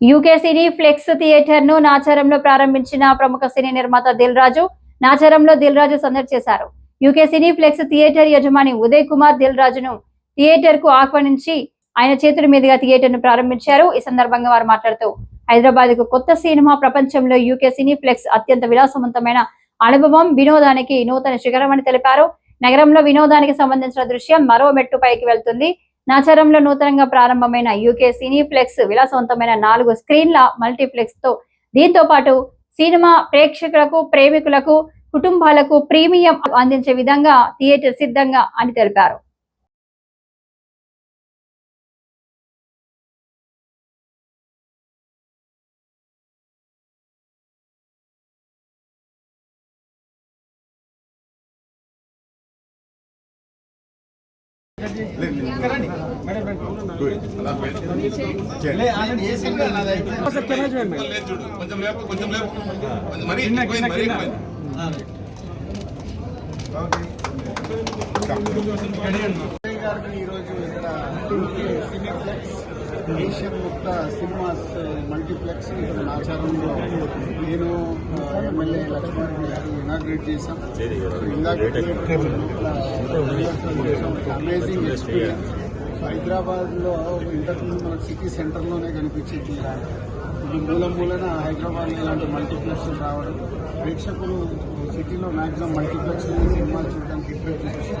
UK సినీ flex థియేటర్ను నాచారంలో ప్రారంభించిన ప్రముఖ సినీ నిర్మాత దిల్ రాజు నాచారంలో దిల్ రాజు సందడి చేశారు. యూకే సినీ ఫ్లెక్స్ థియేటర్ యజమాని ఉదయ్ కుమార్ దిల్ రాజును థియేటర్కు ఆహ్వానించి ఆయన చేతుల మీదుగా థియేటర్ను ప్రారంభించారు. ఈ సందర్భంగా వారు మాట్లాడుతూ హైదరాబాద్కు కొత్త సినిమా ప్రపంచంలో యూకే సినీ ఫ్లెక్స్ అత్యంత విలాసవంతమైన అనుభవం వినోదానికి నూతన శిఖరం అని తెలిపారు. నగరంలో వినోదానికి సంబంధించిన దృశ్యం మరో మెట్టు పైకి వెళ్తుంది. నాచారంలో నూతనంగా ప్రారంభమైన యూకే సినీ ఫ్లెక్స్ విలాసవంతమైన నాలుగు స్క్రీన్ల మల్టీప్లెక్స్తో దీంతో పాటు సినిమా ప్రేక్షకులకు ప్రేమికులకు కుటుంబాలకు ప్రీమియం అందించే విధంగా థియేటర్ సిద్ధంగా అని తెలిపారు. కొంచెం లేపు కొంచెం లేపు కొంచెం మరీ ఈరోజు ఇక్కడ UK cineplex Asian Mukta cinemas multiplex ఇక్కడ నాచారంలో నేను ఎమ్మెల్యే లక్ష్మణ్ గారు ఇనాగ్రేట్ చేశాం. అమేజింగ్ ఎక్స్పీరియన్స్ హైదరాబాద్లో ఇంతకుముందు మనకు సిటీ సెంటర్లోనే కనిపించేది ఇది మూల మూలన హైదరాబాద్ ఇలాంటి మల్టీప్లెక్స్ రావడం. ప్రేక్షకులు సిటీలో మాక్సిమం మల్టీప్లెక్స్ సినిమాలు చూడడానికి ఇంట్రెస్ట్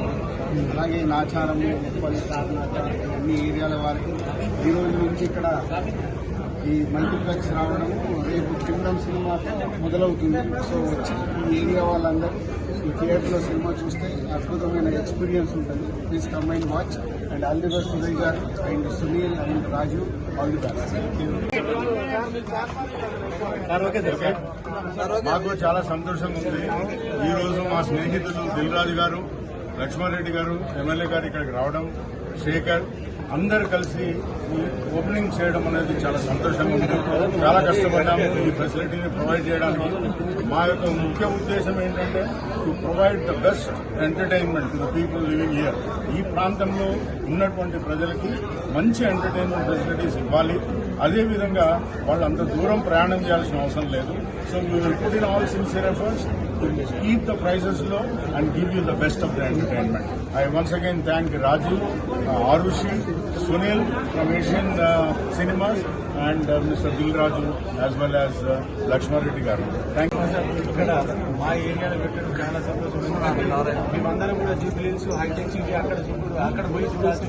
అలాగే నాచారము ఉప్పల్ కాకినాడ అన్ని ఏరియాల వారికి ఈ రోజు నుంచి ఇక్కడ ఈ మల్టీప్లెక్స్ రావడము రేపు కింగ్డమ్ సినిమా మొదలవుతుంది. సో వచ్చి ఈ ఏరియా వాళ్ళందరూ ఈ థియేటర్లో సినిమా చూస్తే అద్భుతమైన ఎక్స్పీరియన్స్ ఉంటుంది. Please come and watch. And all the best Uday garu and Sunil and Raju. All the మాకు చాలా సంతోషంగా ఉంది. ఈ రోజు మా స్నేహితులు దిల్ గారు లక్ష్మారెడ్డి గారు ఎమ్మెల్యే గారు ఇక్కడికి రావడం శేఖర్ అందరు కలిసి ఈ ఓపెనింగ్ చేయడం అనేది చాలా సంతోషంగా ఉంది. చాలా కష్టపడ్డాము ఈ ఫెసిలిటీని ప్రొవైడ్ చేయడానికి. మా యొక్క ముఖ్య ఉద్దేశం ఏంటంటే to provide the best entertainment to the people living here ఈ ప్రాంతంలో ఉన్నటువంటి ప్రజలకి మంచి ఎంటర్టైన్మెంట్ ఫెసిలిటీస్ ఇవ్వాలి. అదేవిధంగా వాళ్ళు అంత దూరం ప్రయాణం చేయాల్సిన అవసరం లేదు. So we will put in all sincere efforts to keep the ప్రైజెస్లో and give you the best of the entertainment I once again thank Rajeev Arushi Sunil from Asian cinemas and mister Dil Raju as well as Lakshma Reddy garu. Thank you sir ఇక్కడ మా ఏరియాలో పెట్టడం చాలా సంతోషం. మేమందరం కూడా జూబ్లీన్స్ hitech city అక్కడ అక్కడ పోయి చూడాల్సి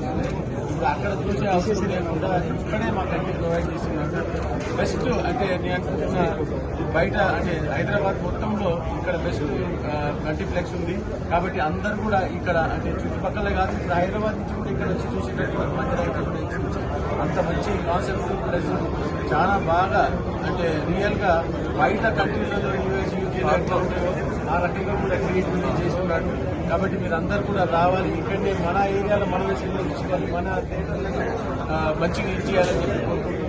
ఇప్పుడు అక్కడ చూసే అవసరం లేకుండా ఇక్కడే మా అన్ని ప్రొవైడ్ చేస్తున్నారు బెస్ట్ అంటే నేను అనుకుంటున్నా బయట అంటే హైదరాబాద్ మొత్తంలో ఇక్కడ బెస్ట్ మల్టీప్లెక్స్ ఉంది. కాబట్టి అందరూ కూడా ఇక్కడ అంటే చుట్టుపక్కల కాదు హైదరాబాద్ నుంచి కూడా ఇక్కడ వచ్చి చూసేటటువంటి మందిరం అంత మంచి కాన్సెప్ట్ ప్లస్ చాలా బాగా అంటే రియల్గా బయట కంట్రీలలో యూఎస్ యూకే ఆ రకంగా కూడా క్రియేటివిటీ చేస్తున్నాడు కాబట్టి మీరు అందరు కూడా రావాలి. ఇక్కడే మన ఏరియాలో మన విషయంలో తీసుకోవాలి మన థియేటర్లను మంచిగా ఇచ్చేయాలని చెప్పి